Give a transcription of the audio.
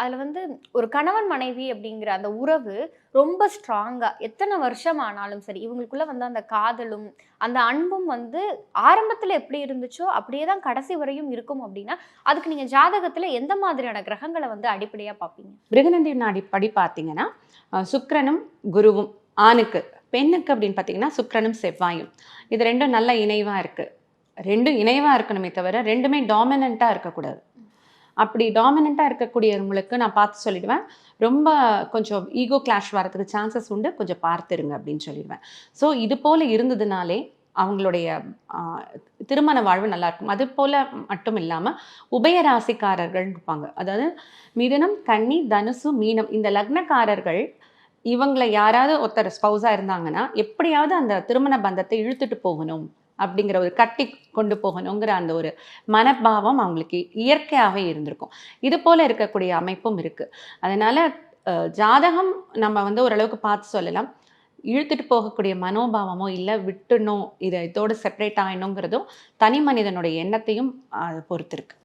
அதில் வந்து ஒரு கணவன் மனைவி அப்படிங்கிற அந்த உறவு ரொம்ப ஸ்ட்ராங்காக எத்தனை வருஷம் ஆனாலும் சரி இவங்களுக்குள்ளே வந்து அந்த காதலும் அந்த அன்பும் வந்து ஆரம்பத்தில் எப்படி இருந்துச்சோ அப்படியே தான் கடைசி வரையும் இருக்கும் அப்படின்னா அதுக்கு நீங்கள் ஜாதகத்தில் எந்த மாதிரியான கிரகங்களை வந்து அடிப்படையாக பார்ப்பீங்க? மிருகநந்தியின் அடிப்படி பார்த்தீங்கன்னா சுக்கரனும் குருவும் ஆணுக்கு பெண்ணுக்கு அப்படின்னு பார்த்தீங்கன்னா சுக்கரனும் செவ்வாயும். இது ரெண்டும் நல்ல இணைவாக இருக்குது ரெண்டும் இணைவாக இருக்கணுமே தவிர ரெண்டுமே டாமினண்ட்டாக இருக்கக்கூடாது. அப்படி டாமினண்ட்டாக இருக்கக்கூடியவங்களுக்கு நான் பார்த்து சொல்லிடுவேன். ரொம்ப கொஞ்சம் ஈகோ கிளாஷ் வரதுக்கு சான்சஸ் உண்டு. கொஞ்சம் பார்த்துருங்க அப்படின்னு சொல்லிடுவேன். ஸோ இது போல் இருந்ததுனாலே அவங்களுடைய திருமண வாழ்வு நல்லா இருக்கும். அது போல மட்டும் இல்லாமல் உபயராசிக்காரர்கள் இருப்பாங்க. அதாவது மிதனம் கன்னி தனுசு மீனம் இந்த லக்னக்காரர்கள் இவங்களை யாராவது ஒருத்தர் ஸ்பௌஸாக இருந்தாங்கன்னா எப்படியாவது அந்த திருமண பந்தத்தை இழுத்துட்டு போகணும். அப்படிங்கிற ஒரு கட்டி கொண்டு போகணுங்கிற அந்த ஒரு மனப்பாவம் அவங்களுக்கு இயற்கையாகவே இருந்திருக்கும். இது போல இருக்கக்கூடிய அமைப்பும் இருக்கு. அதனால ஜாதகம் நம்ம வந்து ஓரளவுக்கு பார்த்து சொல்லலாம். இழுத்துட்டு போகக்கூடிய மனோபாவமோ இல்லை விட்டுணும் இதை இதோடு செப்பரேட் ஆகணுங்கிறதும் தனி மனிதனுடைய எண்ணத்தையும் அதை பொறுத்துருக்கு